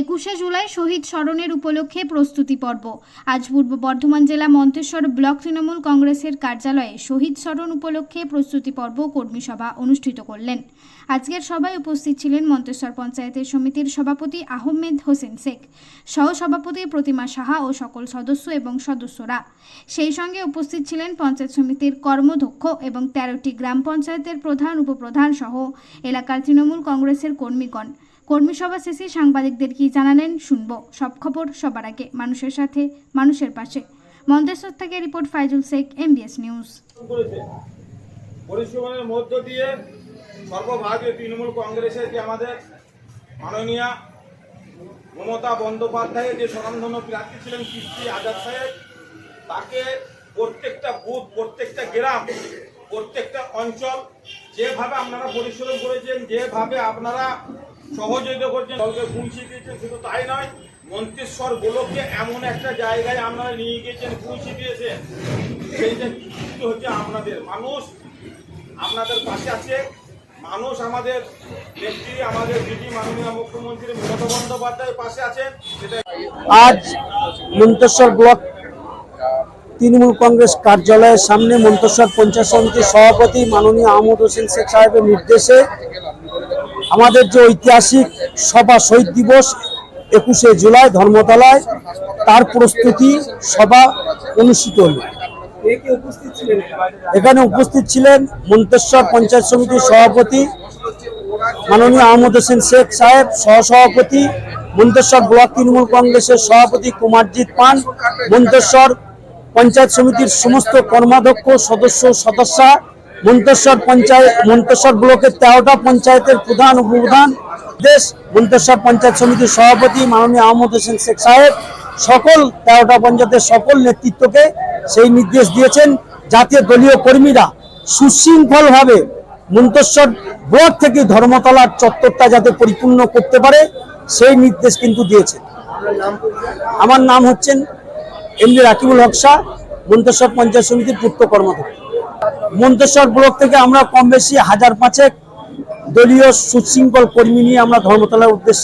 একুশে জুলাই শহীদ স্মরণের উপলক্ষে প্রস্তুতি পর্ব। আজ পূর্ব বর্ধমান জেলা মন্তেশ্বর ব্লক তৃণমূল কংগ্রেসের কার্যালয়ে শহীদ স্মরণ উপলক্ষে প্রস্তুতি পর্ব কর্মী সভা অনুষ্ঠিত করলেন। আজকের সভায় উপস্থিত ছিলেন মন্তেশ্বর পঞ্চায়েতের সমিতির সভাপতি আহমেদ হোসেন শেখ সহ সভাপতি প্রতিমা সাহা ও সকল সদস্য এবং সদস্যরা। সেই সঙ্গে উপস্থিত ছিলেন পঞ্চায়েত সমিতির কর্মধ্যক্ষ এবং তেরোটি গ্রাম পঞ্চায়েতের প্রধান, উপপ্রধান সহ এলাকার তৃণমূল কংগ্রেসের কর্মীগণ। কর্মী সভা শেষে সাংবাদিকদের কি জানালেন শুনব। সব খবর সবার আগে মানুষের সাথে, মানুষের পাশে। মন্দেশ্বর থেকে report Faizul Sheikh, MBS news. পরিশ্রমের মধ্য দিয়ে সর্বভারতীয় তৃণমূল কংগ্রেসের যে আমাদের মাননীয়া মমতা বন্দ্যোপাধ্যায়ের যে স্বনামধন্য প্রার্থী ছিলেন কৃষ্টি আজাদ সাহেব, তাকে প্রত্যেকটা বুথ, প্রত্যেকটা গ্রাম, প্রত্যেকটা অঞ্চল যেভাবে আপনারা পরিশ্রম করেছেন, যেভাবে আপনারা সহযোগিতা করছেন, দলকে পৌঁছে দিয়েছেন শুধু তাই নয় মন্ত্রেশ্বর গোলককে এমন একটা জায়গায় আপনারা নিয়ে গিয়েছেন পৌঁছে দিয়েছেন সেইটা কিন্তু হচ্ছে আপনাদের মানুষ, আপনাদের পাশে আছে। মানুষ আমাদের নেত্রী, আমাদের দিদি মাননীয় মুখ্যমন্ত্রী মমতা বন্দ্যোপাধ্যায়ের পাশে আছেন। সেটা আজ মন্তেশ্বর ব্লক তৃণমূল কংগ্রেস কার্যালয়ের সামনে মন্তেশ্বর পঞ্চায়েত সমিতির সভাপতি মাননীয় আহমদ হোসেন শেখ সাহেবের নির্দেশে আমাদের যে ঐতিহাসিক সভা শহীদ দিবস একুশে জুলাই ধর্মতলায় তার প্রস্তুতি সভা অনুষ্ঠিত হল। এখানে উপস্থিত ছিলেন মন্তেশ্বর পঞ্চায়েত সমিতির সভাপতি মাননীয় আহমদ হোসেন শেখ সাহেব সহসভাপতি মন্তেশ্বর ব্লক তৃণমূল কংগ্রেসের সভাপতি কুমারজিৎ পান মন্তেশ্বর পঞ্চায়েত সমিতির সমস্ত কর্মাধ্যক্ষ, সদস্য, সদস্যা, মন্তেশ্বর পঞ্চায়েত, মন্তেশ্বর ব্লকের তেরোটা পঞ্চায়েতের প্রধান, উপপ্রধান, দেশ, মন্তেশ্বর পঞ্চায়েত সমিতির সভাপতি মাননীয় আহমদ হোসেন শেখ সাহেব, সকল তেরোটা পঞ্চায়েতের সকল নেতৃত্বকে সেই নির্দেশ দিয়েছেন যাতে দলীয় কর্মীরা সুশৃঙ্খলভাবে মন্তেশ্বর ব্লক থেকে ধর্মতলার চত্বরটা যাতে পরিপূর্ণ করতে পারে, সেই নির্দেশ কিন্তু দিয়েছে আমার নাম হচ্ছেন এমনি রাকিবুল হক শাহ, মন্তেশ্বর পঞ্চায়েত সমিতির পূর্ত কর্মকর্তা। মন্তেশ্বর ব্লক থেকে আমরা কম বেশি হাজার পাঁচেক দলীয় সুশৃঙ্খল কর্মী নিয়ে আমরা ধর্মতলার উদ্দেশ্যে